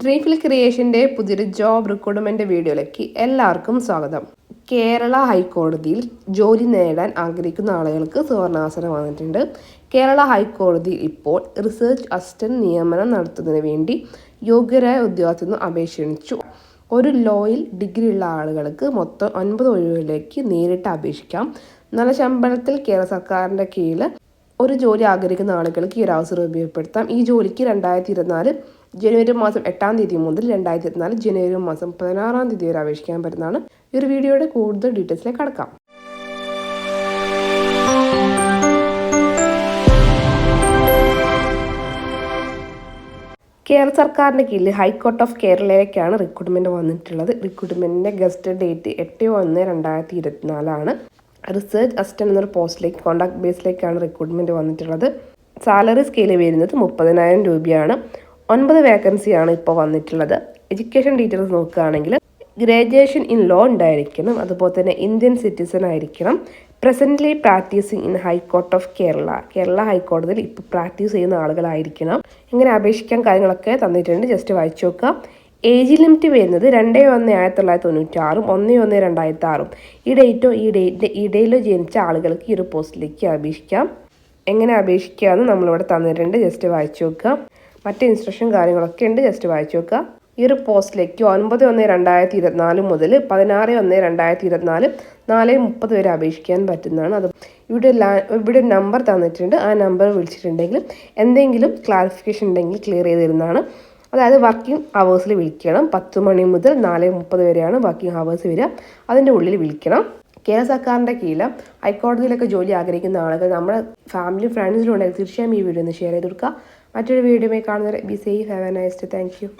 ഡ്രീഫിൽ ക്രിയേഷന്റെ പുതിയൊരു job recruitment വീഡിയോയിലേക്ക് എല്ലാവർക്കും സ്വാഗതം. കേരള ഹൈക്കോടതിയിൽ ജോലി നേടാൻ ആഗ്രഹിക്കുന്ന ആളുകൾക്ക് സുവർണാവസരം വന്നിട്ടുണ്ട്. കേരള ഹൈക്കോടതി ഇപ്പോൾ റിസർച്ച് അസിസ്റ്റന്റ് നിയമനം നടത്തുന്നതിന് വേണ്ടി യോഗ്യരായ അപേക്ഷ ക്ഷണിച്ചു ഒരു ലോയിൽ ഡിഗ്രി ഉള്ള ആളുകൾക്ക് മൊത്തം ഒൻപത് ഒഴിവുകളിലേക്ക് നേരിട്ട് അപേക്ഷിക്കാം. നല്ല ശമ്പളത്തിൽ കേരള സർക്കാരിന്റെ കീഴിൽ ഒരു ജോലി ആഗ്രഹിക്കുന്ന ആളുകൾക്ക് ഈ ഒരു അവസരം ഉപയോഗപ്പെടുത്താം. ഈ ജോലിക്ക് രണ്ടായിരത്തി ഇരുപത്തിനാല് ജനുവരി മാസം എട്ടാം തീയതി മുതൽ രണ്ടായിരത്തി ഇരുപത്തിനാല് ജനുവരി മാസം പതിനാറാം തീയതി വരെ അപേക്ഷിക്കാൻ പറ്റുന്നതാണ്. ഈ ഒരു വീഡിയോയുടെ കൂടുതൽ ഡീറ്റെയിൽസിലേക്ക് കടക്കാം. കേരള സർക്കാരിന്റെ കീഴിൽ ഹൈക്കോർട്ട് ഓഫ് കേരളയിലേക്കാണ് റിക്രൂട്ട്മെന്റ് വന്നിട്ടുള്ളത്. റിക്രൂട്ട്മെന്റിന്റെ ഗസ്റ്റ് ഡേറ്റ് എട്ട് ഒന്ന് രണ്ടായിരത്തി ഇരുപത്തിനാലാണ്. റിസർച്ച് അസിസ്റ്റന്റ് എന്നൊരു പോസ്റ്റിലേക്ക് കോൺടാക്ട് ബേസിലേക്കാണ് റിക്രൂട്ട്മെന്റ് വന്നിട്ടുള്ളത്. സാലറി സ്കെയിൽ വരുന്നത് മുപ്പതിനായിരം രൂപയാണ്. ഒൻപത് വേക്കൻസിയാണ് ഇപ്പോൾ വന്നിട്ടുള്ളത്. എഡ്യൂക്കേഷൻ ഡീറ്റെയിൽസ് നോക്കുകയാണെങ്കിൽ ഗ്രാജുവേഷൻ ഇൻ ലോ ഉണ്ടായിരിക്കണം. അതുപോലെ തന്നെ ഇന്ത്യൻ സിറ്റിസൺ ആയിരിക്കണം. Presently practising in high court of Kerala Kerala ഹൈക്കോടതിയിൽ ഇപ്പോൾ പ്രാക്ടീസ് ചെയ്യുന്ന ആളുകളായിരിക്കണം. ഇങ്ങനെ അപേക്ഷിക്കാൻ കാര്യങ്ങളൊക്കെ തന്നിട്ടുണ്ട്. ജസ്റ്റ് വായിച്ചു നോക്കുക. ഏജ് ലിമിറ്റ് വരുന്നത് രണ്ട് ഒന്ന് ആയിരത്തി തൊള്ളായിരത്തി തൊണ്ണൂറ്റി ആറും ഒന്ന് ഒന്ന് രണ്ടായിരത്തി ആറും ഈ ഡേറ്റോ ഈ ഡേറ്റ് ഇടയിലോ ജനിച്ച ആളുകൾക്ക് ഈ ഒരു പോസ്റ്റിലേക്ക് അപേക്ഷിക്കാം. എങ്ങനെ അപേക്ഷിക്കാമെന്ന് നമ്മളിവിടെ തന്നിട്ടുണ്ട്. ജസ്റ്റ് വായിച്ചു നോക്കുക. മറ്റ് ഇൻസ്ട്രക്ഷൻ കാര്യങ്ങളൊക്കെ ഉണ്ട്. ജസ്റ്റ് വായിച്ചു നോക്കുക. ഈ ഒരു പോസ്റ്റിലേക്ക് ഒൻപത് ഒന്ന് രണ്ടായിരത്തി ഇരുപത്തിനാല് മുതൽ പതിനാറ് ഒന്ന് രണ്ടായിരത്തി ഇരുപത്തിനാല് നാല് മുപ്പത് വരെ അപേക്ഷിക്കാൻ പറ്റുന്നതാണ്. അത് ഇവിടെ ഇവിടെ നമ്പർ തന്നിട്ടുണ്ട്. ആ നമ്പർ വിളിച്ചിട്ടുണ്ടെങ്കിൽ എന്തെങ്കിലും ക്ലാരിഫിക്കേഷൻ ഉണ്ടെങ്കിൽ ക്ലിയർ ചെയ്ത് തരുന്നതാണ്. അതായത് വർക്കിംഗ് അവേഴ്സിൽ വിളിക്കണം. പത്ത് മണി മുതൽ നാല് മുപ്പത് വരെയാണ് വർക്കിംഗ് അവേഴ്സ് വരിക. അതിന്റെ ഉള്ളിൽ വിളിക്കണം. കേരള സർക്കാരിന്റെ കീഴിൽ ഹൈക്കോടതിയിലൊക്കെ ജോലി ആഗ്രഹിക്കുന്ന ആളുകൾ നമ്മുടെ ഫാമിലി ഫ്രണ്ട്സിലും ഉണ്ടെങ്കിൽ തീർച്ചയായും ഈ വീഡിയോ ഒന്ന് ഷെയർ ചെയ്ത് കൊടുക്കുക. മറ്റൊരു വീഡിയോ കാണുന്നവരെ be safe have a nice day thank you